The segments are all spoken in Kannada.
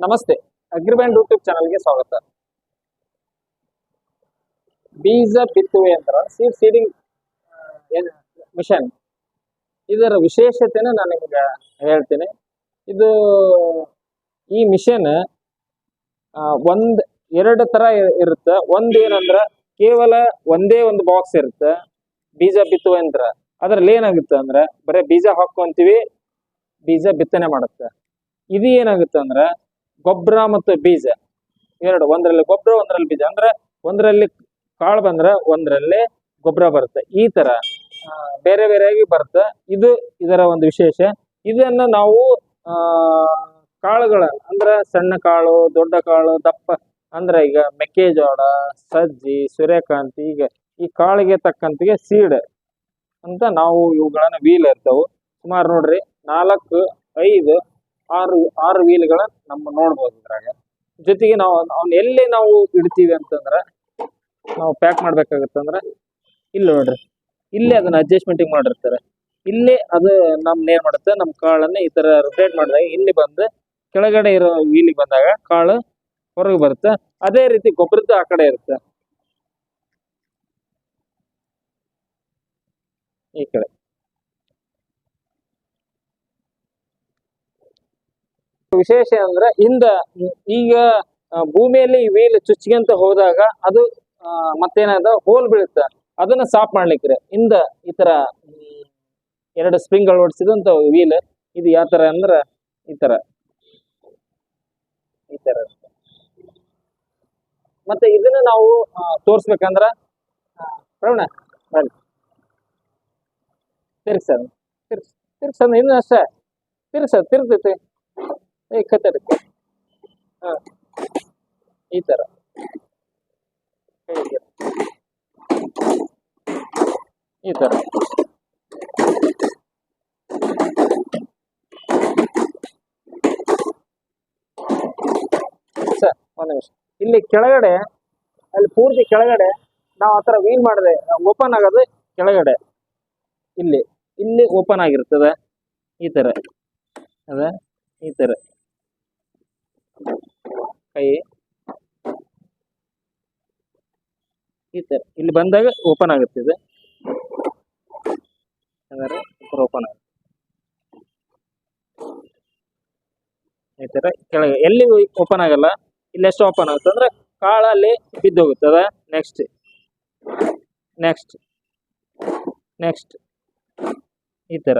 ನಮಸ್ತೆ. ಅಗ್ರಿಬ್ಯಾಂಡ್ ಯೂಟ್ಯೂಬ್ ಚಾನಲ್ಗೆ ಸ್ವಾಗತ. ಬೀಜ ಬಿತ್ತುವೆ ಯಂತ್ರ ಸೀಡ್ ಸೀಡಿಂಗ್ ಮಿಷನ್ ಇದರ ವಿಶೇಷತೆನ ನಾನು ನಿಮ್ಗೆ ಹೇಳ್ತೀನಿ. ಇದು ಈ ಮಿಷನ್ ಒಂದ್, ಎರಡು ತರ ಇರುತ್ತೆ. ಒಂದ್ ಏನಂದ್ರ, ಕೇವಲ ಒಂದೇ ಒಂದು ಬಾಕ್ಸ್ ಇರುತ್ತೆ, ಬೀಜ ಬಿತ್ತುವ ಯಂತ್ರ ಅದ್ರಲ್ಲಿ ಏನಾಗುತ್ತೆ ಅಂದ್ರೆ, ಬರೀ ಬೀಜ ಹಾಕೊಂತೀವಿ ಬೀಜ ಬಿತ್ತನೆ ಮಾಡುತ್ತೆ. ಇದು ಏನಾಗುತ್ತೆ ಅಂದ್ರೆ ಗೊಬ್ಬರ ಮತ್ತು ಬೀಜ. ಎರಡು, ಒಂದರಲ್ಲಿ ಗೊಬ್ಬರ ಒಂದರಲ್ಲಿ ಬೀಜ. ಅಂದ್ರೆ ಒಂದರಲ್ಲಿ ಕಾಳು ಬಂದ್ರೆ ಒಂದರಲ್ಲಿ ಗೊಬ್ಬರ ಬರುತ್ತೆ. ಈ ತರ ಬೇರೆ ಬೇರೆಯಾಗಿ ಬರುತ್ತೆ. ಇದು ಇದರ ಒಂದು ವಿಶೇಷ. ಇದನ್ನ ನಾವು ಕಾಳುಗಳ, ಅಂದ್ರೆ ಸಣ್ಣ ಕಾಳು, ದೊಡ್ಡ ಕಾಳು, ದಪ್ಪ, ಅಂದ್ರೆ ಈಗ ಮೆಕ್ಕೆಜೋಳ, ಸಜ್ಜಿ, ಸೂರ್ಯಕಾಂತಿ, ಈಗ ಈ ಕಾಳಿಗೆ ತಕ್ಕಂತಿಗೆ ಸೀಡ್ ಅಂತ ನಾವು ಇವುಗಳನ್ನ ವೀಲ್ ಇರ್ತಾವು. ಸುಮಾರು ನೋಡ್ರಿ, ನಾಲ್ಕು, ಐದು ಆರು ಆರು ವೀಲ್ಗಳ ನಮ್ಮ ನೋಡ್ಬೋದು ಇದ್ರಾಗ. ಜೊತೆಗೆ ನಾವು, ಅವ್ನ ಎಲ್ಲಿ ನಾವು ಇಡ್ತೀವಿ ಅಂತಂದ್ರೆ, ನಾವು ಪ್ಯಾಕ್ ಮಾಡ್ಬೇಕಾಗತ್ತಂದ್ರೆ ಇಲ್ಲಿ ನೋಡ್ರಿ. ಇಲ್ಲೇ ಅದನ್ನ ಅಡ್ಜಸ್ಟ್ಮೆಂಟಿಂಗ್ ಮಾಡಿರ್ತಾರೆ. ಇಲ್ಲಿ ಅದು ನಮ್ ಏನ್ ಮಾಡುತ್ತೆ ನಮ್ಮ ಕಾಳನ್ನ ಈ ತರ ರೊಟೇಟ್ ಮಾಡಿದಾಗ ಇಲ್ಲಿ ಬಂದು ಕೆಳಗಡೆ ಇರೋ ವೀಲಿಗೆ ಬಂದಾಗ ಕಾಳು ಹೊರಗೆ ಬರುತ್ತೆ. ಅದೇ ರೀತಿ ಗೊಬ್ಬರದ್ದು ಆ ಕಡೆ ಇರುತ್ತೆ. ಈ ಕಡೆ. ವಿಶೇಷ ಅಂದ್ರೆ ಹಿಂದ ಈಗ ಭೂಮಿಯಲ್ಲಿ ವೀಲ್ ಚುಚ್ಚಿಗೆಂತ ಹೋದಾಗ ಅದು ಮತ್ತೇನಾದ ಹೋಲ್ ಬೀಳುತ್ತೆ. ಅದನ್ನ ಸಾಫ್ ಮಾಡ್ಲಿಕ್ಕೆ ಹಿಂದ ಈ ತರ ಎರಡು ಸ್ಪ್ರಿಂಗ್ ಅಳವಡಿಸಿದಂತ ವೀಲ್ ಇದು ಯಾವ ತರ ಅಂದ್ರ ಈ ತರ. ಈ ತರ. ಮತ್ತೆ ಇದನ್ನ ನಾವು ತೋರಿಸ್ಬೇಕಂದ್ರ ತಿರ್ಸ ಬನ್ನಿ. ತಿರ್ಗ್ಸದ ತಿರ್ಗ್ಸ್ ತಿರ್ಗ್ಸದ ಇನ್ನು ಅಷ್ಟೇ. ತಿರ್ಗ್ಸದ ತಿರ್ಗ್ತೈತಿ. ಏ ಕತ್ತರಿ ಹಾ, ಈ ತರ. ಹೇಗೆ. ಈ ತರ. ಸರ್, ಒಂದು ನಿಮಿಷ. ಇಲ್ಲಿ ಕೆಳಗಡೆ, ಅಲ್ಲಿ ಪೂರ್ತಿ ಕೆಳಗಡೆ, ನಾವು ಆ ಥರ ವೀಲ್ ಮಾಡಿದೆ ಓಪನ್ ಆಗೋದು ಕೆಳಗಡೆ. ಇಲ್ಲಿ ಇಲ್ಲಿ ಓಪನ್ ಆಗಿರ್ತದೆ. ಈ ತರ. ಅದ? ಈ ತರ. ಕೈ. ಈ ತರ. ಇಲ್ಲಿ ಬಂದಾಗ ಓಪನ್ ಆಗುತ್ತೆ ಇದು. ಹಾಗಾದ್ರೆ ಓಪನ್ ಆಗುತ್ತೆ. ಈ ತರ ಕೆಳಗೆ. ಎಲ್ಲಿ ಓಪನ್ ಆಗಲ್ಲ, ಇಲ್ಲಿ ಎಷ್ಟು ಓಪನ್ ಆಗುತ್ತೆ. ಅಂದ್ರೆ ಕಾಳ ಅಲ್ಲಿ ಬಿದ್ದೋಗುತ್ತದ ನೆಕ್ಸ್ಟ್ ನೆಕ್ಸ್ಟ್ ನೆಕ್ಸ್ಟ್ ಈ ತರ.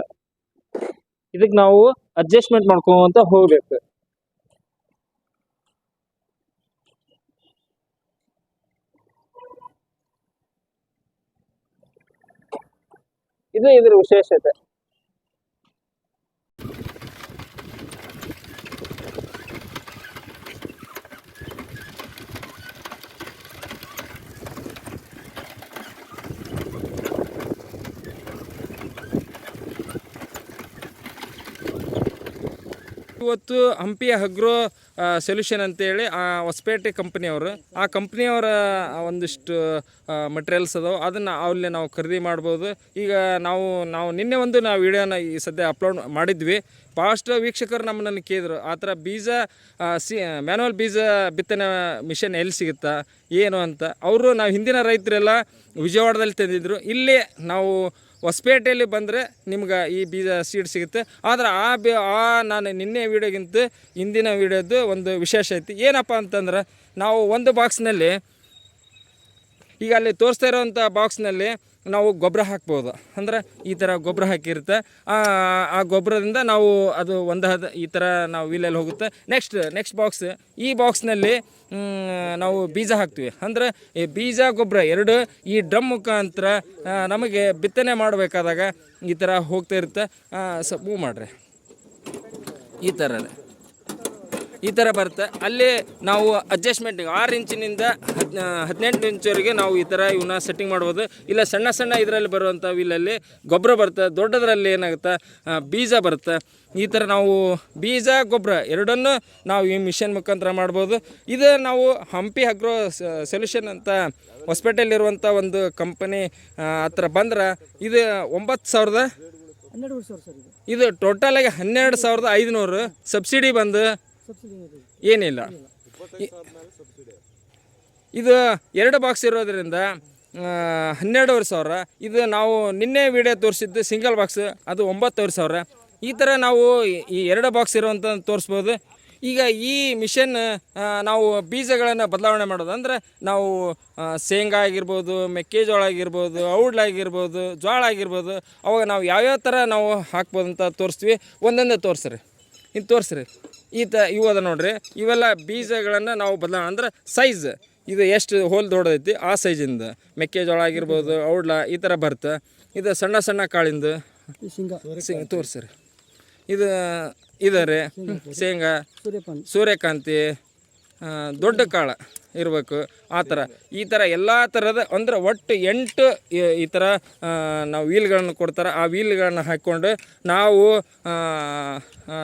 ಇದಕ್ಕೆ ನಾವು ಅಡ್ಜಸ್ಟ್ಮೆಂಟ್ ಮಾಡ್ಕೊಂತ ಹೋಗ್ಬೇಕು. ಇದು ಇದರ ವಿಶೇಷತೆ. ಇವತ್ತು ಹಂಪಿಯ ಹಗ್ರೋ ಸೊಲ್ಯೂಷನ್ ಅಂತೇಳಿ, ಆ, ಹೊಸಪೇಟೆ ಕಂಪ್ನಿಯವರು, ಆ ಕಂಪ್ನಿಯವರ ಒಂದಿಷ್ಟು ಮಟೀರಿಯಲ್ಸ್ ಅದಾವೆ. ಅದನ್ನು ಅಲ್ಲಿ ನಾವು ಖರೀದಿ ಮಾಡ್ಬೋದು. ಈಗ ನಾವು ನಾವು ನಿನ್ನೆ ಒಂದು ನಾವು ವಿಡಿಯೋನ ಈ ಸದ್ಯ ಅಪ್ಲೋಡ್ ಮಾಡಿದ್ವಿ. ಭಾಳಷ್ಟು ವೀಕ್ಷಕರು ನಮ್ಮನ್ನು ಕೇಳಿದ್ರು, ಆ ಥರ ಬೀಜ ಸಿ ಮ್ಯಾನುವಲ್ ಬೀಜ ಬಿತ್ತನೆ ಮಿಷನ್ ಎಲ್ಲಿ ಸಿಗುತ್ತಾ, ಏನು ಅಂತ? ಅವರು ನಾವು ಹಿಂದಿನ ರೈತರೆಲ್ಲ ವಿಜಯವಾಡದಲ್ಲಿ ತಂದಿದ್ರು. ಇಲ್ಲಿ ನಾವು ಹೊಸಪೇಟೆಯಲ್ಲಿ ಬಂದರೆ ನಿಮ್ಗೆ ಈ ಬೀಜ ಸೀಡ್ ಸಿಗುತ್ತೆ. ಆದರೆ ಆ ಬಿ, ಆ ನಾನು ನಿನ್ನೆ ವೀಡಿಯೋಗಿಂತ ಇಂದಿನ ವೀಡಿಯೋದು ಒಂದು ವಿಶೇಷ ಐತಿ. ಏನಪ್ಪ ಅಂತಂದ್ರೆ ನಾವು ಒಂದು ಬಾಕ್ಸ್ನಲ್ಲಿ ಈಗ ಅಲ್ಲಿ ತೋರಿಸ್ತಾ ಇರೋವಂಥ ಬಾಕ್ಸ್ನಲ್ಲಿ ನಾವು ಗೊಬ್ಬರ ಹಾಕ್ಬೋದು. ಅಂದ್ರೆ ಈ ಥರ ಗೊಬ್ಬರ ಹಾಕಿರುತ್ತೆ. ಆ ಗೊಬ್ಬರದಿಂದ ನಾವು ಅದು ಒಂದು ಹದ, ಈ ಥರ ನಾವು ವೀಲಲ್ಲಿ ಹೋಗುತ್ತೆ. ನೆಕ್ಸ್ಟ್ ನೆಕ್ಸ್ಟ್ ಬಾಕ್ಸ್ ಈ ಬಾಕ್ಸ್ನಲ್ಲಿ ನಾವು ಬೀಜ ಹಾಕ್ತೀವಿ. ಅಂದ್ರೆ ಈ ಬೀಜ, ಗೊಬ್ಬರ ಎರಡು ಈ ಡ್ರಮ್ ಮುಖಾಂತರ ನಮಗೆ ಬಿತ್ತನೆ ಮಾಡಬೇಕಾದಾಗ ಈ ಥರ ಹೋಗ್ತಾ ಇರುತ್ತೆ. ಸ ಮೂವ್ ಮಾಡಿರಿ. ಈ ಥರ ಈ ಥರ ಬರುತ್ತೆ. ಅಲ್ಲಿ ನಾವು ಅಡ್ಜಸ್ಟ್ಮೆಂಟ್ ಆರು ಇಂಚಿನಿಂದ ಹದ್ ಹದಿನೆಂಟು ಇಂಚವರೆಗೆ ನಾವು ಈ ಥರ ಇವನ್ನ ಸೆಟ್ಟಿಂಗ್ ಮಾಡ್ಬೋದು. ಇಲ್ಲ ಸಣ್ಣ ಸಣ್ಣ ಇದರಲ್ಲಿ ಬರುವಂಥ ವಿಲ್ಲಲ್ಲಿ ಗೊಬ್ಬರ ಬರುತ್ತೆ ದೊಡ್ಡದರಲ್ಲಿ ಏನಾಗುತ್ತೆ ಬೀಜ ಬರುತ್ತೆ. ಈ ಥರ ನಾವು ಬೀಜ ಗೊಬ್ಬರ ಎರಡನ್ನೂ ನಾವು ಈ ಮಿಷನ್ ಮುಖಾಂತರ ಮಾಡ್ಬೋದು. ಇದು ನಾವು ಹಂಪಿ ಅಗ್ರೋ ಸೊಲ್ಯೂಷನ್ ಅಂತ ಹೊಸ್ಪೇಟೆಲಿರುವಂಥ ಒಂದು ಕಂಪನಿ ಹತ್ರ ಬಂದ್ರೆ ಇದು ಒಂಬತ್ತು ಸಾವಿರದ ಇದು. ಟೋಟಲಾಗಿ ಹನ್ನೆರಡು ಸಾವಿರದ ಐದುನೂರು. ಸಬ್ಸಿಡಿ ಬಂದು ಏನಿಲ್ಲ. ಇದು ಎರಡು ಬಾಕ್ಸ್ ಇರೋದರಿಂದ ಹನ್ನೆರಡುವರೆ ಸಾವಿರ. ಇದು ನಾವು ನಿನ್ನೆ ವಿಡಿಯೋ ತೋರಿಸಿದ್ದು ಸಿಂಗಲ್ ಬಾಕ್ಸ್ ಅದು ಒಂಬತ್ತುವರೆ ಸಾವಿರ. ಈ ಥರ ನಾವು ಈ- ಎರಡು ಬಾಕ್ಸ್ ಇರುವಂಥ ತೋರಿಸ್ಬೋದು. ಈಗ ಈ ಮಿಷನ್ ನಾವು ಬೀಜಗಳನ್ನು ಬದಲಾವಣೆ ಮಾಡೋದು. ಅಂದರೆ ನಾವು ಶೇಂಗಾ ಆಗಿರ್ಬೋದು, ಮೆಕ್ಕೆಜೋಳ ಆಗಿರ್ಬೋದು, ಔಡ್ಲ ಆಗಿರ್ಬೋದು ಜೋಳ ಆಗಿರ್ಬೋದು, ಅವಾಗ ನಾವು ಯಾವ್ಯಾವ ಥರ ನಾವು ಹಾಕ್ಬೋದು ಅಂತ ತೋರಿಸ್ತೀವಿ. ಒಂದೊಂದೇ ತೋರಿಸ್ರಿ. ಇನ್ನು ತೋರಿಸ್ರಿ. ಈ ತ ಇವು ಅದ ನೋಡ್ರಿ. ಇವೆಲ್ಲ ಬೀಜಗಳನ್ನು ನಾವು ಬದಲ ಅಂದ್ರೆ ಸೈಜ್ ಇದು ಎಷ್ಟು ಹೋಲ್ ದೊಡ್ಡದೈತಿ? ಆ ಸೈಜಿಂದ ಮೆಕ್ಕೆಜೋಳ ಆಗಿರ್ಬೋದು ಔಡ್ಲ ಈ ಥರ ಬರುತ್ತೆ ಇದು ಸಣ್ಣ ಸಣ್ಣ ಕಾಳಿಂದ. ಸಿಂಗ ತೋರಿಸ್ರಿ. ಇದು ಇದರಿ. ಶೇಂಗಾ. ಸೂರ್ಯಕಾಂತಿ. ದೊಡ್ಡ ಕಾಳು. ಇರಬೇಕು. ಆ ಥರ ಈ ಥರ ಎಲ್ಲ ಥರದ ಅಂದ್ರೆ ಒಟ್ಟು ಎಂಟು ಈ- ಥರ ನಾವು ವೀಲ್ಗಳನ್ನು ಕೊಡ್ತಾರೆ. ಆ ವೀಲ್ಗಳನ್ನ ಹಾಕ್ಕೊಂಡು ನಾವು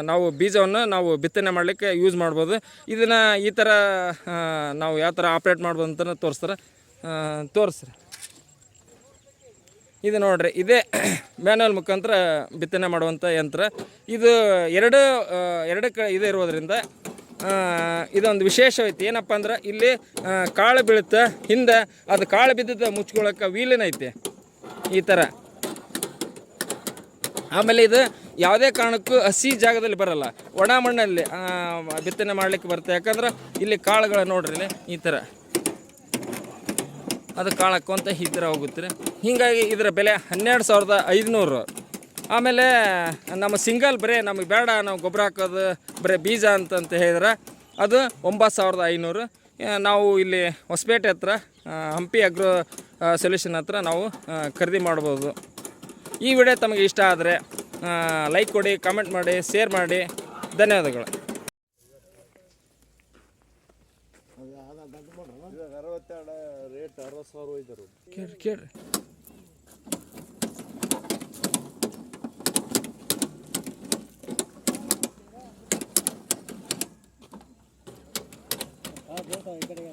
ನಾವು ಬೀಜವನ್ನು ನಾವು ಬಿತ್ತನೆ ಮಾಡಲಿಕ್ಕೆ ಯೂಸ್ ಮಾಡ್ಬೋದು. ಇದನ್ನು ಈ ಥರ ನಾವು ಯಾವ ಥರ ಆಪ್ರೇಟ್ ಮಾಡ್ಬೋದು ಅಂತ ತೋರಿಸ್ತಾರೆ. ತೋರಿಸ್ರಿ. ಇದು ನೋಡ್ರಿ, ಇದೇ ಮ್ಯಾನುವಲ್ ಮುಖಾಂತರ ಬಿತ್ತನೆ ಮಾಡುವಂಥ ಯಂತ್ರ. ಇದು ಎರಡು ಎರಡು ಕ, ಇದು ಇರೋದ್ರಿಂದ ಇದೊಂದು ವಿಶೇಷ ಐತಿ ಏನಪ್ಪ ಅಂದ್ರೆ ಇಲ್ಲಿ ಕಾಳು ಬೀಳುತ್ತೆ. ಹಿಂದೆ ಅದು ಕಾಳು ಬಿದ್ದಿದ್ದ ಮುಚ್ಕೊಳಕ್ಕೆ ವೀಲಿನ ಐತೆ. ಈ ಥರ ಆಮೇಲೆ ಇದು ಯಾವುದೇ ಕಾರಣಕ್ಕೂ ಹಸಿ ಜಾಗದಲ್ಲಿ ಬರಲ್ಲ. ಒಣ ಮಣ್ಣಲ್ಲಿ ಬಿತ್ತನೆ ಮಾಡಲಿಕ್ಕೆ ಬರುತ್ತೆ. ಯಾಕಂದ್ರೆ ಇಲ್ಲಿ ಕಾಳುಗಳು ನೋಡ್ರಿ ಈ ಥರ ಅದು ಕಾಳು ಹಾಕ್ಕೊಂತ ಈ ಥರ ಹೋಗುತ್ತೆ. ಹೀಗಾಗಿ ಇದರ ಬೆಲೆ ಹನ್ನೆರಡು ಸಾವಿರದ ಐದುನೂರು. ಆಮೇಲೆ ನಮ್ಮ ಸಿಂಗಲ್ ಬರೇ ನಮಗೆ ಬೇಡ ನಾವು ಗೊಬ್ಬರ ಹಾಕೋದು ಬರೀ ಬೀಜ ಅಂತಂತ ಹೇಳಿದ್ರೆ. ಅದು ಒಂಬತ್ತು ಸಾವಿರದ ಐನೂರು. ನಾವು ಇಲ್ಲಿ ಹೊಸಪೇಟೆ ಹತ್ರ ಹಂಪಿ ಅಗ್ರೋ ಸೊಲ್ಯೂಷನ್ ಹತ್ರ ನಾವು ಖರೀದಿ ಮಾಡ್ಬೋದು. ಈ ವಿಡಿಯೋ ತಮಗೆ ಇಷ್ಟ ಆದರೆ ಲೈಕ್ ಕೊಡಿ ಕಾಮೆಂಟ್ ಮಾಡಿ ಶೇರ್ ಮಾಡಿ. ಧನ್ಯವಾದಗಳು. ಕೇಳ್ರಿ ಕೇಳ್ರಿ. ಈ ಕಡೆಗೆ